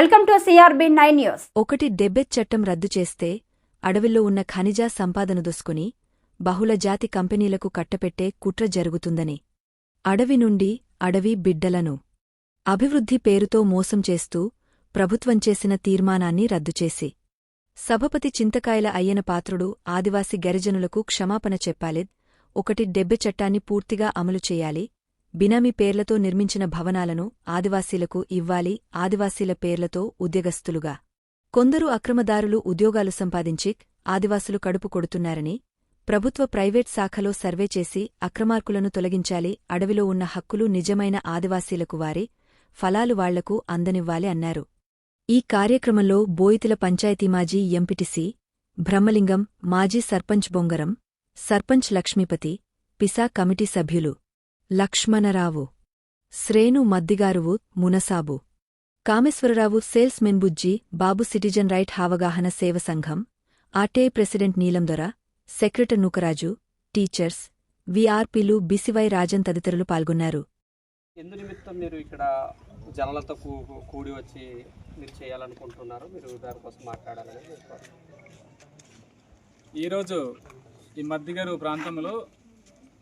Welcome to CRB nine news. ఒకటి డెబ్బెత్ చట్టం రద్దు చేస్తే అడవిలో ఉన్న ఖనిజ సంపాదన దొసుకుని బహుళ జాతి కంపెనీలకు కట్టపెట్టే కుట్ర జరుగుతుందని. అడవి నుండి అడవి బిడ్డలను అభివృద్ధి పేరుతో మోసం చేస్తూ ప్రభుత్వం చేసిన తీర్మానాన్ని రద్దుచేసి సభపతి చింతకాయల అయ్యన పాత్రుడు ఆదివాసి గరిజనులకు క్షమాపణ చెప్పాలి. ఒకటి డెబ్బె చట్టాన్ని పూర్తిగా అమలు చేయాలి. బినామీ పేర్లతో నిర్మించిన భవనాలను ఆదివాసీలకు ఇవ్వాలి ఆదివాసీల పేర్లతో ఉద్యోగస్తులుగా. కొందరు అక్రమదారులు ఉద్యోగాలు సంపాదించి ఆదివాసులు కడుపు కొడుతున్నారని ప్రభుత్వ ప్రైవేట్ శాఖలో సర్వే చేసి అక్రమార్కులను తొలగించాలి అడవిలో ఉన్న హక్కులు నిజమైన ఆదివాసీలకు వారి ఫలాలు వాళ్ళకు అందనివ్వాలి అన్నారు. ఈ కార్యక్రమంలో బోయితిల పంచాయతీ మాజీ ఎంపిటిసి బ్రహ్మలింగం మాజీ సర్పంచ్ బొంగరం సర్పంచ్ లక్ష్మీపతి పిసా కమిటీ సభ్యులు లక్ష్మణరావు. శ్రేణు మద్దిగారువు మునసాబు. కామేశ్వరరావు సేల్స్ మెన్బుజ్జి బాబు సిటిజన్ రైట్ అవగాహన సేవ సంఘం ఆర్టీఐ ప్రెసిడెంట్ నీలందొర సెక్రటరీ నూకరాజు టీచర్స్ విఆర్పీలు బిసివై రాజన్ తదితరులు పాల్గొన్నారు. ఎందు నిమిత్తం మీరు ఇక్కడ జనాలతో కూడి వచ్చి మీరు చేయాలనుకుంటున్నారు? మీరు దానికోసం మాట్లాడాలని చెప్పారు ఈరోజు ఈ మద్దిగరు ప్రాంతంలో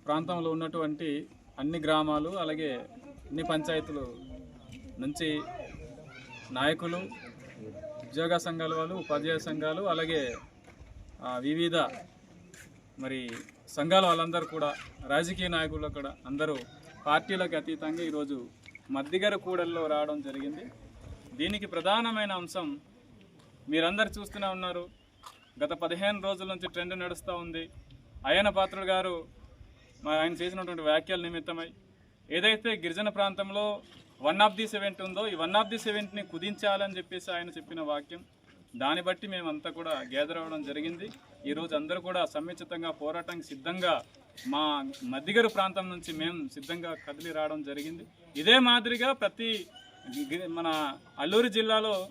ప్రాంతంలో ఉన్నటువంటి అన్ని గ్రామాలు అలాగే అన్ని పంచాయతీలు నుంచి నాయకులు ఉద్యోగ సంఘాల వాళ్ళు ఉపాధ్యాయ సంఘాలు అలాగే వివిధ మరి సంఘాల వాళ్ళందరూ కూడా రాజకీయ నాయకులు కూడా అందరూ పార్టీలకు అతీతంగా ఈరోజు మద్దిగర కూడల్లో రావడం జరిగింది. దీనికి ప్రధానమైన అంశం మీరందరు చూస్తూనే ఉన్నారు. గత పదిహేను రోజుల నుంచి ట్రెండ్ నడుస్తూ ఉంది. అయ్యన పాత్రుడు గారు ఆయన చేసినటువంటి వ్యాఖ్యల నిమిత్తమై ఏదైతే గిరిజన ప్రాంతంలో వన్ ఆఫ్ ది సెవెంట్ ఉందో ఈ వన్ ఆఫ్ ది సెవెంట్ని కుదించాలని చెప్పేసి ఆయన చెప్పిన వాక్యం దాన్ని బట్టి మేమంతా కూడా గ్యాదర్ అవ్వడం జరిగింది. ఈరోజు అందరూ కూడా సమ్మిచితంగా పోరాటానికి సిద్ధంగా మా మధ్యగరు ప్రాంతం నుంచి మేము సిద్ధంగా కదిలి రావడం జరిగింది. ఇదే మాదిరిగా ప్రతి గి- మన అల్లూరు జిల్లాలో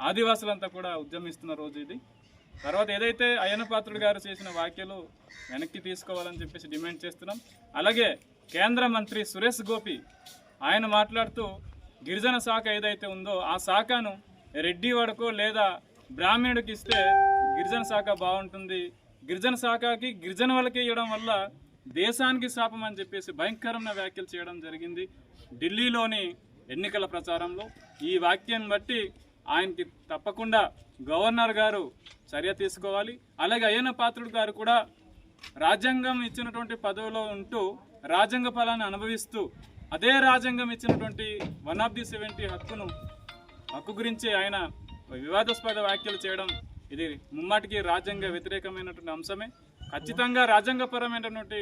ఆదివాసులంతా కూడా ఉద్యమిస్తున్న రోజు ఇది. తర్వాత ఏదైతే అయ్యన పాత్రుడు గారు చేసిన వ్యాఖ్యలు వెనక్కి తీసుకోవాలని చెప్పేసి డిమాండ్ చేస్తున్నాం. అలాగే కేంద్ర మంత్రి సురేష్ గోపి ఆయన మాట్లాడుతూ గిరిజన శాఖ ఏదైతే ఉందో ఆ శాఖను రెడ్డి వాడుకో లేదా బ్రాహ్మణుడికి ఇస్తే గిరిజన శాఖ బాగుంటుంది. గిరిజన శాఖకి గిరిజన వాళ్ళకి ఇవ్వడం వల్ల దేశానికి శాపం అని చెప్పేసి భయంకరమైన వ్యాఖ్యలు చేయడం జరిగింది. ఢిల్లీలోని ఎన్నికల ప్రచారంలో ఈ వాక్యాన్ని బట్టి ఆయనకి తప్పకుండా గవర్నర్ గారు చర్య తీసుకోవాలి. అలాగే అయ్యన పాత్రుడు గారు కూడా రాజ్యాంగం ఇచ్చినటువంటి పదవిలో ఉంటూ రాజ్యాంగ ఫలాన్ని అనుభవిస్తూ అదే రాజ్యాంగం ఇచ్చినటువంటి వన్ ఆఫ్ ది సెవెంటీ హక్కును హక్కు గురించి ఆయన వివాదాస్పద వ్యాఖ్యలు చేయడం ఇది ముమ్మాటికి రాజ్యాంగ వ్యతిరేకమైనటువంటి అంశమే. ఖచ్చితంగా రాజ్యాంగపరమైనటువంటి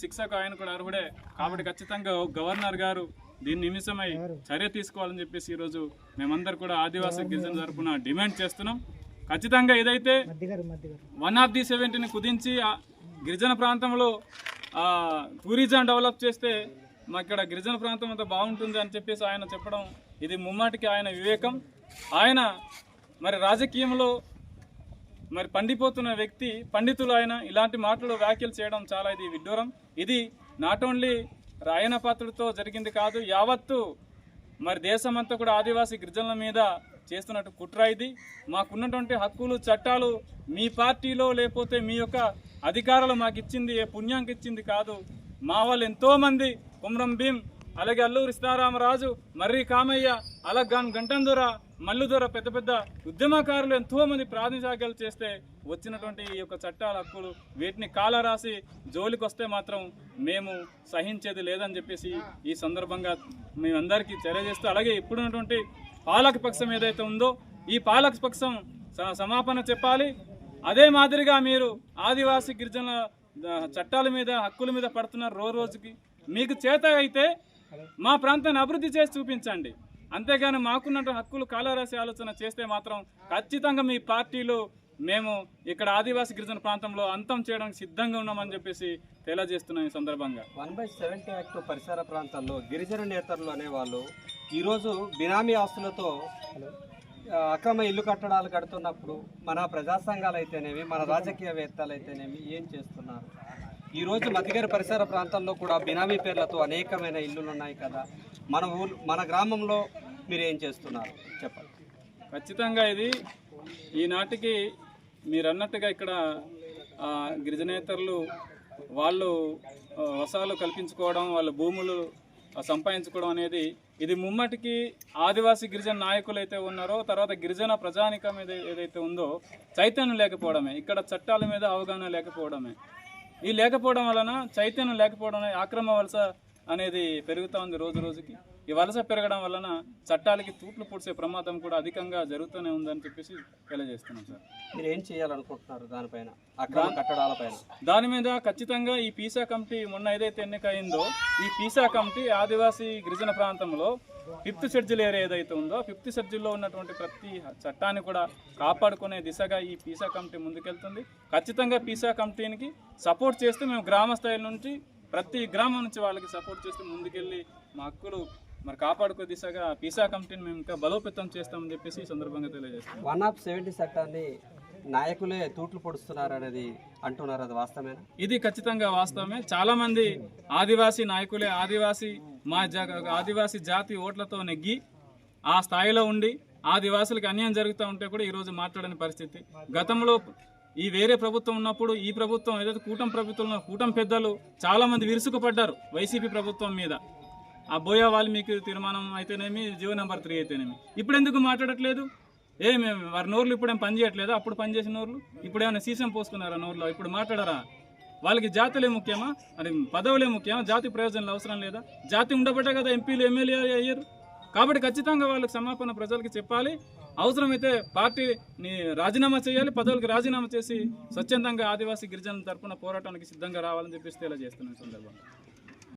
శిక్షకు ఆయన కూడా అర్హుడే. కాబట్టి ఖచ్చితంగా గవర్నర్ గారు దీని నిమిషమై చర్య తీసుకోవాలని చెప్పేసి ఈరోజు మేమందరూ కూడా ఆదివాసీ గిరిజన తరపున డిమాండ్ చేస్తున్నాం. ఖచ్చితంగా ఏదైతే వన్ ఆఫ్ ది సెవెంటీని కుదించి ఆ గిరిజన ప్రాంతంలో టూరిజం డెవలప్ చేస్తే మా ఇక్కడ గిరిజన ప్రాంతం అంతా బాగుంటుంది అని చెప్పేసి ఆయన చెప్పడం ఇది ముమ్మాటికి ఆయన వివేకం. ఆయన మరి రాజకీయంలో మరి పండిపోతున్న వ్యక్తి పండితులు ఆయన. ఇలాంటి మాటలు వ్యాఖ్యలు చేయడం చాలా ఇది విడ్డూరం. ఇది నాట్ ఓన్లీ రాయన పాత్రుడితో జరిగింది కాదు యావత్తు మరి దేశమంతా కూడా ఆదివాసీ గిరిజనుల మీద చేస్తున్నట్టు కుట్ర ఇది. మాకున్నటువంటి హక్కులు చట్టాలు మీ పార్టీలో లేకపోతే మీ యొక్క అధికారాలు మాకు ఇచ్చింది ఏ పుణ్యానికి ఇచ్చింది కాదు. మా వాళ్ళు ఎంతోమంది కుమ్రం భీం అలాగే అల్లూరి సీతారామరాజు మర్రి కామయ్య అలగాన్ గంటందొర మల్లుదొర పెద్ద పెద్ద ఉద్యమకారులు ఎంతోమంది మంది చేస్తే వచ్చినటువంటి ఈ యొక్క చట్టాల హక్కులు వీటిని కాలరాసి జోలికి వస్తే మాత్రం మేము సహించేది లేదని చెప్పేసి ఈ సందర్భంగా మేమందరికీ తెలియజేస్తూ అలాగే ఇప్పుడున్నటువంటి పాలక పక్షం ఏదైతే ఉందో ఈ పాలక పక్షం స- సమాపన చెప్పాలి. అదే మాదిరిగా మీరు ఆదివాసీ గిరిజనుల చట్టాల మీద హక్కుల మీద పడుతున్నారు రోజు రోజుకి మీకు చేత అయితే మా ప్రాంతాన్ని అభివృద్ధి చేసి చూపించండి. అంతేగాని మాకున్నట్టు హక్కులు కాలరాసి ఆలోచన చేస్తే మాత్రం ఖచ్చితంగా మీ పార్టీలు మేము ఇక్కడ ఆదివాసీ గిరిజన ప్రాంతంలో అంతం చేయడానికి సిద్ధంగా ఉన్నామని చెప్పేసి తెలియజేస్తున్నాం ఈ సందర్భంగా. వన్ బై సెవెంటీ యాక్ట్ పరిసర ప్రాంతాల్లో గిరిజన నేతలు అనేవాళ్ళు ఈరోజు బినామీ ఆస్తులతో అక్రమ ఇల్లు కట్టడాలు కడుతున్నప్పుడు మన ప్రజా సంఘాలు అయితేనేమి మన రాజకీయవేత్తలు అయితేనేమి ఏం చేస్తున్నారు? ఈరోజు మధ్యగారి పరిసర ప్రాంతాల్లో కూడా బినామీ పేర్లతో అనేకమైన ఇల్లులు ఉన్నాయి కదా. మన ఊరు మన గ్రామంలో మీరు ఏం చేస్తున్నారు? చెప్పండి. ఖచ్చితంగా ఇది ఈనాటికి మీరు అన్నట్టుగా ఇక్కడ గిరిజనేతరులు వాళ్ళు వసాలు కల్పించుకోవడం వాళ్ళ భూములు సంపాదించుకోవడం అనేది ఇది ముమ్మటికి ఆదివాసీ గిరిజన నాయకులు అయితే ఉన్నారో తర్వాత గిరిజన ప్రజానికం ఏదై- ఏదైతే ఉందో చైతన్యం లేకపోవడమే. ఇక్కడ చట్టాల మీద అవగాహన లేకపోవడమే. ఈ లేకపోవడం వలన చైతన్యం లేకపోవడం అక్రమ ఆక్రమ వలస అనేది పెరుగుతూ ఉంది రోజు రోజుకి. ఈ వలస పెరగడం వలన చట్టాలకి తూట్లు పొడిచే ప్రమాదం కూడా అధికంగా జరుగుతూనే ఉందని చెప్పేసి తెలియజేస్తున్నాం సార్. మీరు ఏం చేయాలనుకుంటున్నారు దానిపైన? అక్రమ కట్టడాల పైన? దాని మీద ఖచ్చితంగా ఈ పీసా కమిటీ మొన్న ఏదైతే ఎన్నిక అయిందో ఈ పీసా కమిటీ ఆదివాసీ గిరిజన ప్రాంతంలో ఫిఫ్త్ షెడ్యూల్ ఏరియా ఏదైతే ఉందో ఫిఫ్త్ షెడ్యూల్లో ఉన్నటువంటి ప్రతి చట్టాన్ని కూడా కాపాడుకునే దిశగా ఈ పీసా కమిటీ ముందుకెళ్తుంది. ఖచ్చితంగా పీసా కమిటీకి సపోర్ట్ చేస్తూ మేము గ్రామ స్థాయి నుంచి ప్రతి గ్రామం నుంచి వాళ్ళకి సపోర్ట్ చేస్తూ ముందుకెళ్ళి మా హక్కులు మరి కాపాడుకో దిశగా పీసా కమిటీని మేము ఇంకా బలోపేతం చేస్తామని చెప్పేసి ఈ సందర్భంగా తెలియజేస్తాం వన్ ఆఫ్ సెవెంటీ చట్టాన్ని నాయకులే తూట్లు పొడుస్తున్నారు అనేది అంటున్నారు అది వాస్తవేనా ఇది ఖచ్చితంగా వాస్తవమే. చాలా మంది ఆదివాసీ నాయకులే ఆదివాసీ మా ఆదివాసీ జాతి ఓట్లతో నెగ్గి ఆ స్థాయిలో ఉండి ఆదివాసులకు అన్యాయం జరుగుతూ ఉంటే కూడా ఈరోజు మాట్లాడని పరిస్థితి. గతంలో ఈ వేరే ప్రభుత్వం ఉన్నప్పుడు ఈ ప్రభుత్వం ఏదైతే కూటమి ప్రభుత్వంలో కూటమి పెద్దలు చాలా మంది విరుసుకుపడ్డారు వైసీపీ ప్రభుత్వం మీద. ఆ బోయా వాల్మీకి తీర్మానం అయితేనేమి జీవో నెంబర్ త్రీ అయితేనేమి. ఇప్పుడు ఎందుకు మాట్లాడట్లేదు? ఏమి వారి నోర్లు ఇప్పుడేం పని చేయట్లేదా? అప్పుడు పని చేసిన నోర్లు? ఇప్పుడు ఏమైనా సీసం పోసుకున్నారా నోర్లో? ఇప్పుడు మాట్లాడరా? వాళ్ళకి జాతులే ముఖ్యమా? అది పదవులే ముఖ్యమా? జాతి ప్రయోజనాలు అవసరం లేదా? జాతి ఉండబట్టే కదా ఎంపీలు ఎమ్మెల్యే అయ్యారు. కాబట్టి ఖచ్చితంగా వాళ్ళకి సమాపన ప్రజలకు చెప్పాలి. అవసరమైతే పార్టీని రాజీనామా చేయాలి. పదవులకు రాజీనామా చేసి స్వచ్ఛందంగా ఆదివాసీ గిరిజనుల తరపున పోరాటానికి సిద్ధంగా రావాలని చెప్పేసి ఇలా ఈ సందర్భంగా.